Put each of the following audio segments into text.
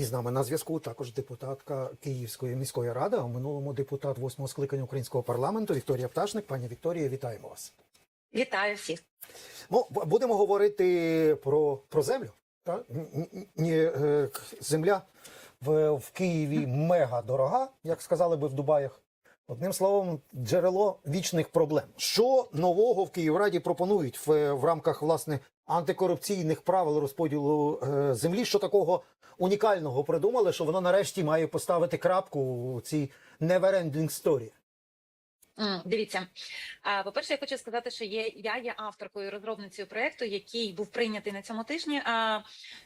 І з нами на зв'язку також депутатка Київської міської ради, а в минулому депутат восьмого скликання українського парламенту Вікторія Пташник. Пані Вікторія, вітаємо вас. Вітаю всіх. Ну, будемо говорити про, про землю. Так? Е, земля в, в Києві мега дорога, як сказали би в Дубаях. Одним словом, джерело вічних проблем. Що нового в Київраді пропонують в, в рамках власне антикорупційних правил розподілу е, землі? Що такого унікального придумали, що воно нарешті має поставити крапку у цій never-ending story? Дивіться, по-перше, я хочу сказати, що є я є авторкою розробницею проекту, який був прийнятий на цьому тижні,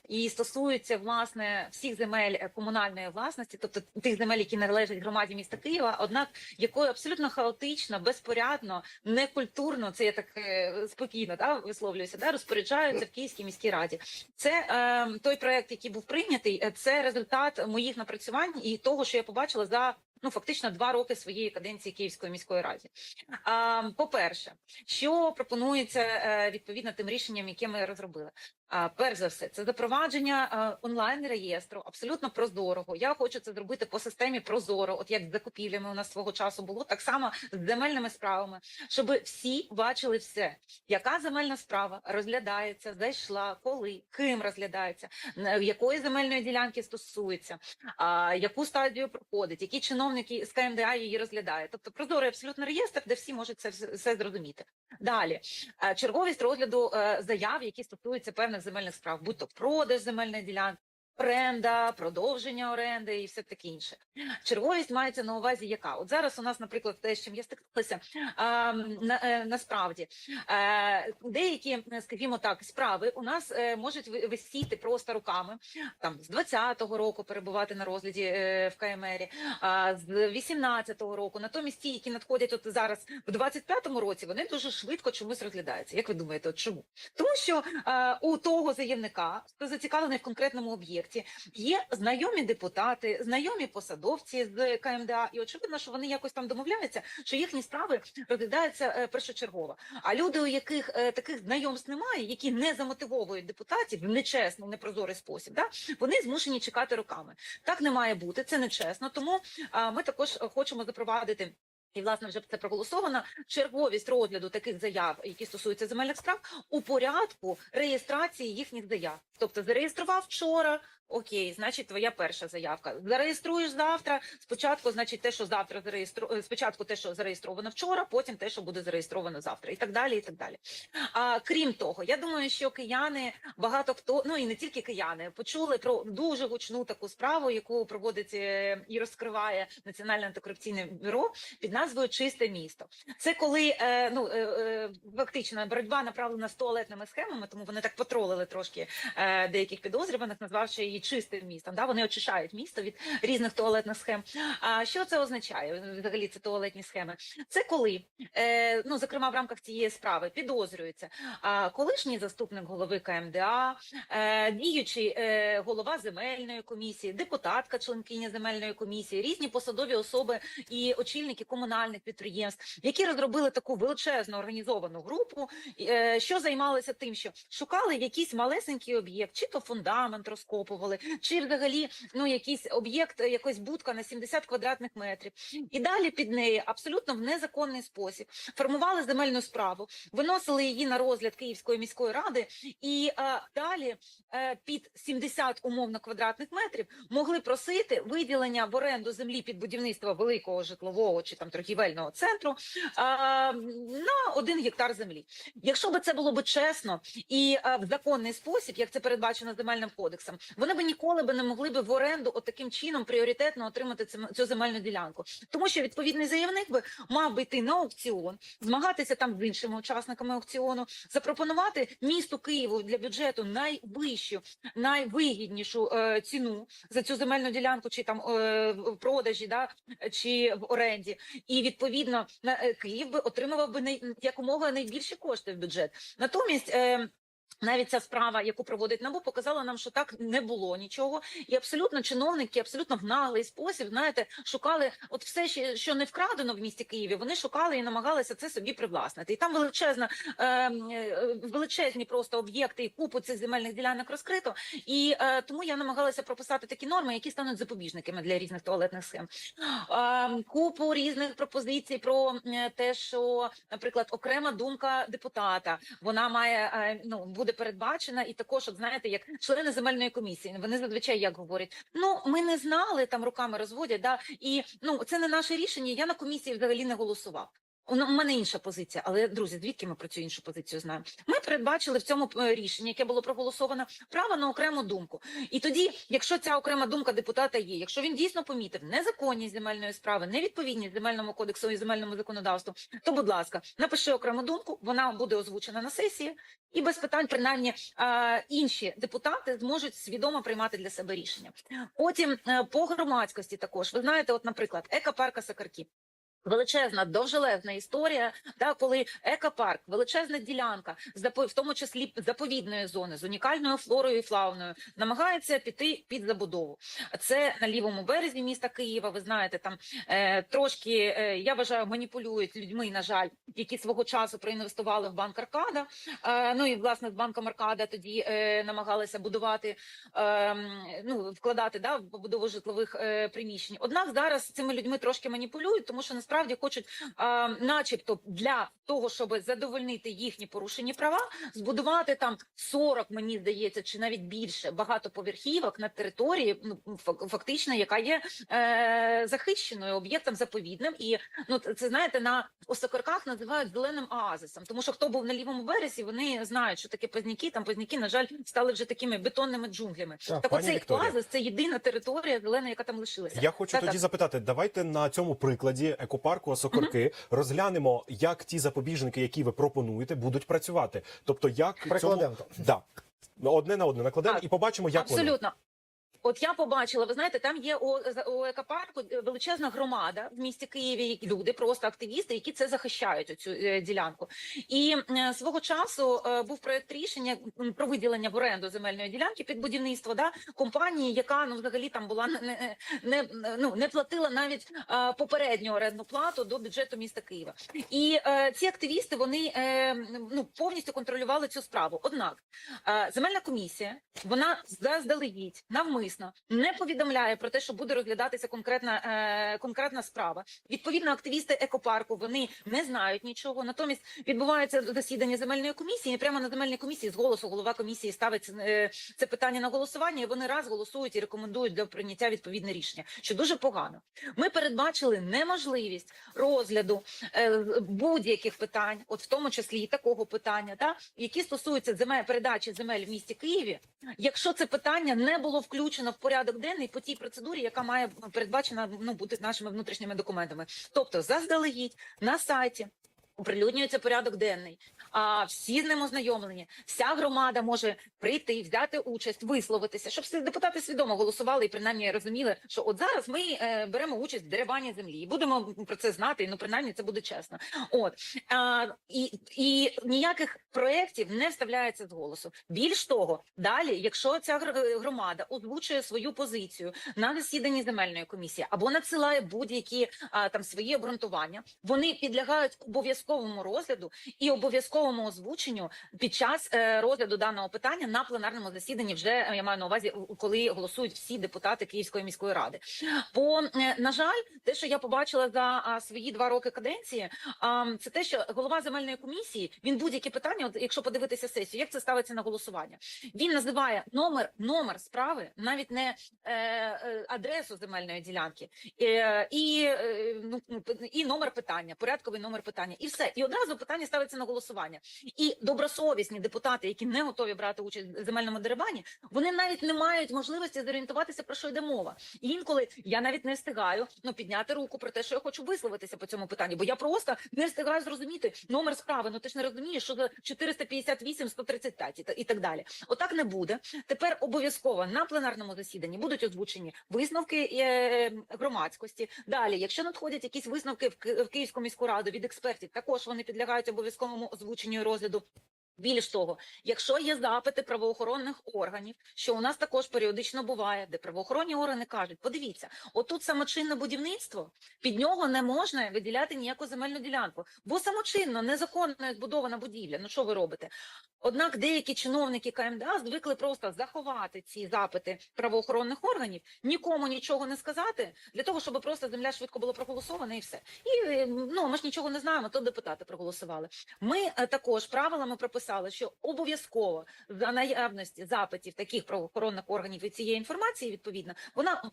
і стосується власне всіх земель е, комунальної власності, тобто тих земель, які належать громаді міста Києва, однак якою абсолютно хаотично, безпорядно, некультурно, це я так е, спокійно да, висловлююся, да, розпоряджаються в Київській міській раді. Це е, той проект, який був прийнятий, е, це результат моїх напрацювань і того, що я побачила за. Ну, фактично два роки своєї каденції Київської міської ради. По-перше, що пропонується е, відповідно тим рішенням, яке ми розробили? Перш за все, це запровадження онлайн реєстру абсолютно прозорого. Я хочу це зробити по системі Прозоро, от як з закупівлями у нас свого часу було, так само з земельними справами, щоб всі бачили все, яка земельна справа розглядається, зайшла, коли, ким розглядається, якої земельної ділянки стосується, яку стадію проходить, які чиновники з КМДА її розглядає. Тобто прозорий абсолютно реєстр, де всі можуть це все- зрозуміти. Далі черговість розгляду е, заяв, які стосуються певних земельних справ, будь то продаж земельної ділянки. Оренда, продовження оренди і все таке інше. Черговість мається на увазі, яка от зараз у нас, наприклад, те, з чим я стикнулася, а, на, е, насправді е, деякі, скажімо так, справи у нас е, можуть ви- висіти просто руками, там з 20-го року перебувати на розгляді е, в КМРі, а з 18-го року. Натомість ті, які надходять от зараз в 25-му році, вони дуже швидко чомусь розглядаються. Як ви думаєте, от чому? Тому що е, у того заявника, хто зацікавлений в конкретному об'єкті, є знайомі депутати, знайомі посадовці з КМДА, і очевидно, що вони якось там домовляються, що їхні справи розглядаються е, першочергово. А люди, у яких е, таких знайомств немає, які не замотивовують депутатів в нечесний, непрозорий спосіб, да, вони змушені чекати роками. Так не має бути, це нечесно. Тому ми також хочемо запровадити. І власне вже це проголосовано. Черговість розгляду таких заяв, які стосуються земельних справ, у порядку реєстрації їхніх заяв. Тобто зареєстрував вчора. Окей, значить, твоя перша заявка. Зареєструєш завтра. Спочатку, значить, те, що завтра зареєстру... е, спочатку те, що зареєстровано вчора, потім те, що буде зареєстровано завтра, і так далі. І так далі. А крім того, я думаю, що кияни багато хто, ну і не тільки кияни, почули про дуже гучну таку справу, яку проводить е, і розкриває Національне антикорупційне бюро під назвою Чисте місто. Це коли е, ну фактично боротьба направлена з туалетними схемами, тому вони так потролили трошки деяких підозрюваних, назвавши її чистим містом. Да? Вони очищають місто від різних туалетних схем. А що це означає? Взагалі це туалетні схеми. Це коли, е, ну зокрема в рамках цієї справи, підозрюється колишній заступник голови КМДА, е, діючий е, голова земельної комісії, депутатка, членкиня земельної комісії, різні посадові особи і очільники комунальних підприємств, які розробили таку величезну організовану групу, е, що займалися тим, що шукали якийсь малесенький об'єкт, чи то фундамент розкопували, чи взагалі ну якийсь об'єкт, якась будка на 70 квадратних метрів, і далі під неї абсолютно в незаконний спосіб формували земельну справу, виносили її на розгляд Київської міської ради, і е, далі е, під 70 умовно квадратних метрів могли просити виділення в оренду землі під будівництво великого житлового чи там торгівельного центру е, на один гектар землі. Якщо би це було би чесно і е, в законний спосіб, як це передбачено земельним кодексом, вони би ніколи би не могли би в оренду от таким чином пріоритетно отримати цю земельну ділянку, тому що відповідний заявник би мав би йти на аукціон, змагатися там з іншими учасниками аукціону, запропонувати місту Києву для бюджету найвищу, найвигіднішу е, ціну за цю земельну ділянку, чи там е, в продажі, да чи в оренді, і відповідно на е, Київ би отримував би якомога найбільші кошти в бюджет. Натомість. Е, Навіть ця справа, яку проводить НАБУ, показала нам, що так не було нічого, і абсолютно чиновники, абсолютно в наглий спосіб, знаєте, шукали от все, що не вкрадено в місті Києві. Вони шукали і намагалися це собі привласнити. І там величезна е, е, величезні просто об'єкти і купу цих земельних ділянок розкрито. І е, тому я намагалася прописати такі норми, які стануть запобіжниками для різних туалетних схем. Е, купу різних пропозицій про е, те, що, наприклад, окрема думка депутата вона має е, ну буде передбачена, і також, от знаєте, як члени земельної комісії, вони зазвичай як говорять: ну ми не знали, там руками розводять, да і ну це не наше рішення. Я на комісії взагалі не голосував. У у мене інша позиція, але друзі, звідки ми про цю іншу позицію знаємо? Ми передбачили в цьому е, рішенні, яке було проголосовано, право на окрему думку. І тоді, якщо ця окрема думка депутата є, якщо він дійсно помітив незаконність земельної справи, невідповідність земельному кодексу і земельному законодавству, то, будь ласка, напиши окрему думку, вона буде озвучена на сесії, і без питань, принаймні, інші депутати зможуть свідомо приймати для себе рішення. Потім е, по громадськості також ви знаєте, от, наприклад, екопарка Сакарків. Величезна довжелезна історія, да, коли екопарк, величезна ділянка, в тому числі заповідної зони з унікальною флорою і флауною, намагається піти під забудову. Це на лівому березі міста Києва. Ви знаєте, там е, трошки е, я вважаю, маніпулюють людьми, на жаль, які свого часу проінвестували в банк Аркада. Е, ну і власне з банком Аркада тоді е, намагалися будувати, е, ну вкладати да, в побудову житлових е, приміщень. Однак зараз цими людьми трошки маніпулюють, тому що насправді хочуть, е, начебто, для того, щоб задовольнити їхні порушені права, збудувати там 40, мені здається, чи навіть більше багатоповерхівок на території, ну фактично, яка є е, захищеною об'єктом заповідним. І ну це знаєте, на осокорках називають зеленим оазисом, тому що хто був на лівому березі, вони знають, що таке пазняки. Там пазняки, на жаль, стали вже такими бетонними джунглями. Так, Так, оцей Вікторія. оазис це єдина територія зелена, яка там лишилася. Я хочу Так, тоді так. запитати, давайте на цьому прикладі екопарку Осокорки розглянемо, як ті запобіжники, які ви пропонуєте, будуть працювати. Тобто, як Прикладемо. Цьому... Да. Одне на одне накладемо а, і побачимо, як вони. От я побачила, ви знаєте, там є у, у екопарку величезна громада в місті Києві. Люди, просто активісти, які це захищають цю ділянку. І е, свого часу е, був проект рішення про виділення в оренду земельної ділянки під будівництво да компанії, яка ну взагалі там була не, не, не ну не платила навіть е, попередню орендну плату до бюджету міста Києва. І е, ці активісти вони е, ну повністю контролювали цю справу. Однак е, земельна комісія вона заздалегідь навмисно не повідомляє про те, що буде розглядатися конкретна е, конкретна справа. Відповідно, активісти екопарку вони не знають нічого. Натомість відбувається засідання земельної комісії. І прямо на земельній комісії з голосу голова комісії ставить е, це питання на голосування. і Вони раз голосують і рекомендують для прийняття відповідне рішення, що дуже погано. Ми передбачили неможливість розгляду е, будь-яких питань, от в тому числі і такого питання, та які стосуються земель передачі земель в місті Києві, якщо це питання не було включено в порядок денний по тій процедурі, яка має передбачена ну бути нашими внутрішніми документами, тобто заздалегідь на сайті. Оприлюднюється порядок денний, а всі з ним ознайомлені. Вся громада може прийти, взяти участь, висловитися, щоб депутати свідомо голосували і принаймні розуміли, що от зараз ми е, беремо участь в дерибані землі і будемо про це знати. Ну принаймні це буде чесно. От а, і, і ніяких проєктів не вставляється з голосу. Більш того, далі, якщо ця громада озвучує свою позицію на засіданні земельної комісії або надсилає будь-які там свої обґрунтування, вони підлягають обов'язковому розгляду і обов'язковому озвученню під час е, розгляду даного питання на пленарному засіданні. Вже е, я маю на увазі, коли голосують всі депутати Київської міської ради. Бо е, на жаль, те, що я побачила за свої два роки каденції, це те, що голова земельної комісії він будь-які питання, от якщо подивитися сесію, як це ставиться на голосування, він називає номер номер справи, навіть не е, адресу земельної ділянки, і, е, ну, і номер питання, порядковий номер питання, і все. І одразу питання ставиться на голосування. І добросовісні депутати, які не готові брати участь в земельному дерибані, вони навіть не мають можливості зорієнтуватися про що йде мова. І інколи я навіть не встигаю ну підняти руку про те, що я хочу висловитися по цьому питанню, бо я просто не встигаю зрозуміти номер справи. Ну ти ж не розумієш, що за 458 135 і та- і так далі. Отак не буде. Тепер обов'язково на пленарному засіданні будуть озвучені висновки е, громадськості. Далі, якщо надходять якісь висновки в Київську міську раду від експертів, також вони підлягають обов'язковому озвученню розгляду. Більш того, якщо є запити правоохоронних органів, що у нас також періодично буває, де правоохоронні органи кажуть: подивіться, отут самочинне будівництво, під нього не можна виділяти ніяку земельну ділянку, бо самочинно незаконно збудована будівля. Ну що ви робите? Однак деякі чиновники КМДА звикли просто заховати ці запити правоохоронних органів, нікому нічого не сказати, для того, щоб просто земля швидко була проголосована і все. І ну ми ж нічого не знаємо, то депутати проголосували. Ми е, також правилами прописали, що обов'язково за наявності запитів таких правоохоронних органів і цієї інформації, відповідно, вона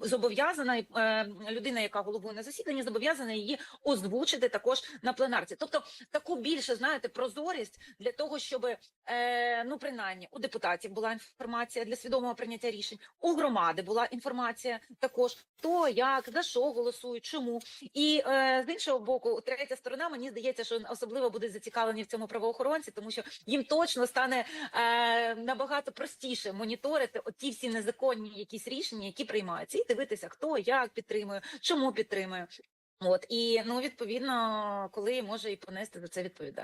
зобов'язана е, людина, яка головує на засіданні, зобов'язана її озвучити також на пленарці. Тобто таку більше знаєте прозорість для того, щоб е, ну принаймні у депутатів була інформація для свідомого прийняття рішень, у громади була інформація також хто як за що голосують, чому і е, з іншого боку, третя сторона мені здається, що особливо будуть зацікавлені в цьому правоохоронці, тому що їм точно стане е, набагато простіше моніторити оті всі незаконні якісь рішення, які приймаються, і дивитися, хто як підтримує, чому підтримує. От і ну відповідно, коли може і понести за це відповідальність.